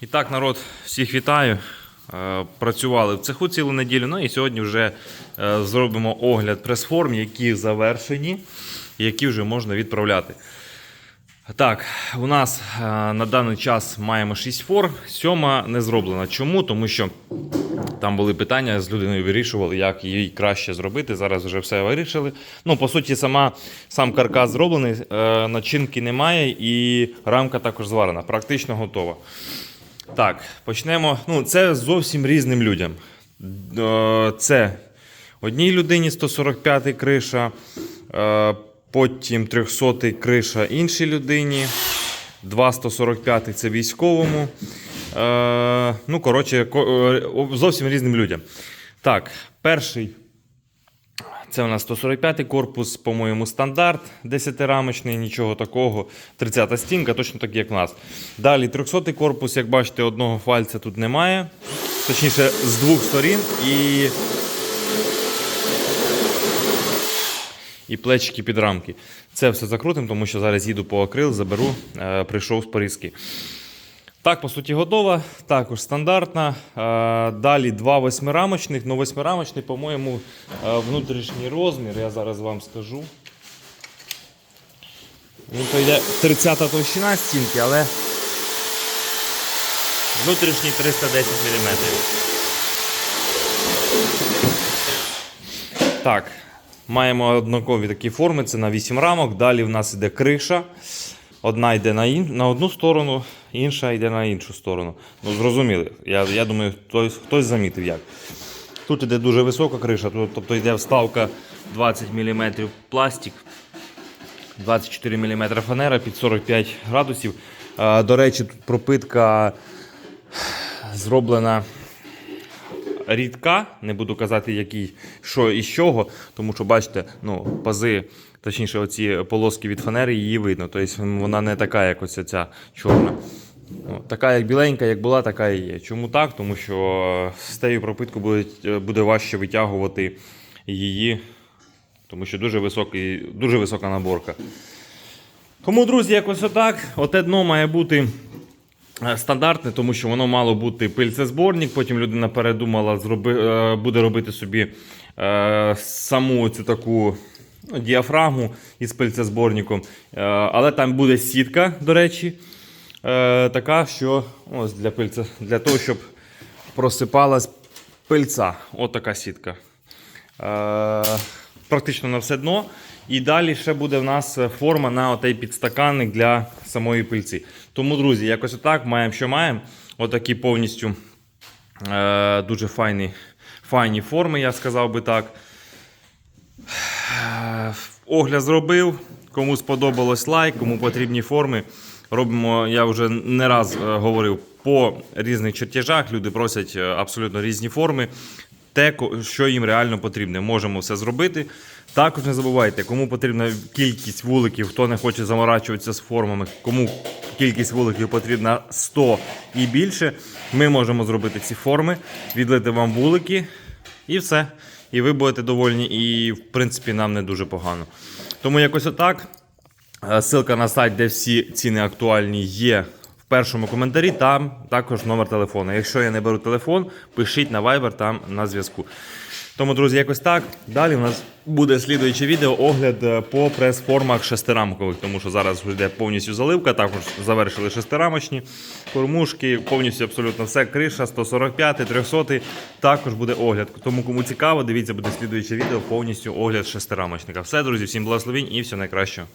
І так, народ, всіх вітаю. Е, Працювали в цеху цілу неділю. Ну і сьогодні вже е, зробимо огляд прес-форм, які завершені, які вже можна відправляти. Так, у нас е, на даний час маємо 6 форм, сьома не зроблена. Чому? Тому що там були питання, з людиною вирішували, як її краще зробити. Зараз вже все вирішили. Ну, по суті, сама, сам каркас зроблений, начинки немає, і рамка також зварена, практично готова. Так, почнемо. Ну, це зовсім різним людям. Е, Це одній людині 145 криша, е, потім 300 криша іншій людині, 2 145 це військовому. Е, Ну, коротше, зовсім різним людям. Так, перший це у нас 145 корпус, по-моєму, стандарт 10-рамочний, нічого такого. 30-та стінка, точно так, як в нас. Далі 300 корпус, як бачите, одного фальця тут немає. Точніше, з двох сторін і. І плечики під рамки. Це все закрутимо, тому що зараз їду по акрил, заберу, е, прийшов з Паризьки. Так, по суті, готова. Також стандартна. Е, Далі два восьмирамочних. Ну, восьмирамочний, по-моєму, е, внутрішній розмір. Я зараз вам скажу. Він то йде 30 товщина стінки, але внутрішній 310 мм. Так, маємо однакові такі форми. Це на 8 рамок. Далі в нас йде криша. Одна йде на, ін... на одну сторону, інша йде на іншу сторону. Ну, зрозуміли. Я, я думаю, хтось, хтось замітив як. Тут йде дуже висока криша, тобто йде вставка 20 мм пластик, 24 мм фанера під 45 градусів. До речі, тут пропитка зроблена рідка, не буду казати, який, що і з чого, тому що бачите, ну, пази, точніше, оці полоски від фанери, її видно. Тобто вона не така, як ось ця чорна. Така, як біленька, як була, така і є. Чому так? Тому що з тією пропиткою буде, буде важче витягувати її, тому що дуже, високий, дуже висока наборка. Тому, друзі, якось отак. Оте дно має бути е, стандартне, тому що воно мало бути пильцезборник. Потім людина передумала, зроби, е, буде робити собі е, саму цю таку діафрагму із пильцезборником. Е, але там буде сітка, до речі, е, така, що ось для пильця, для того, щоб просипалась пильця. От така сітка. Е, практично на все дно. І далі ще буде в нас форма на отей підстаканник для самої пильці. Тому, друзі, якось отак маємо, що маємо. Отакі повністю е, дуже файні, файні форми, я сказав би так. Е, Огляд зробив. Кому сподобалось лайк, кому потрібні форми. Робимо, я вже не раз е, говорив, по різних чертежах. Люди просять е, абсолютно різні форми. Те, що їм реально потрібне, можемо все зробити. Також не забувайте, кому потрібна кількість вуликів, хто не хоче заморачуватися з формами, кому кількість вуликів потрібна 100 і більше. Ми можемо зробити ці форми, відлити вам вулики і все. І ви будете довольні, і в принципі нам не дуже погано. Тому якось отак. Силка на сайт, де всі ціни актуальні, є в першому коментарі. Там також номер телефону. Якщо я не беру телефон, пишіть на Viber там на зв'язку. Тому, друзі, якось так. Далі у нас буде слідуюче відео огляд е, по прес-формах шестирамкових, тому що зараз йде повністю заливка. Також завершили шестирамочні кормушки, повністю абсолютно все. Криша 145, 300. Також буде огляд. Тому кому цікаво, дивіться, буде слідуюче відео повністю огляд шестирамочника. Все, друзі, всім благословінь і всього найкращого.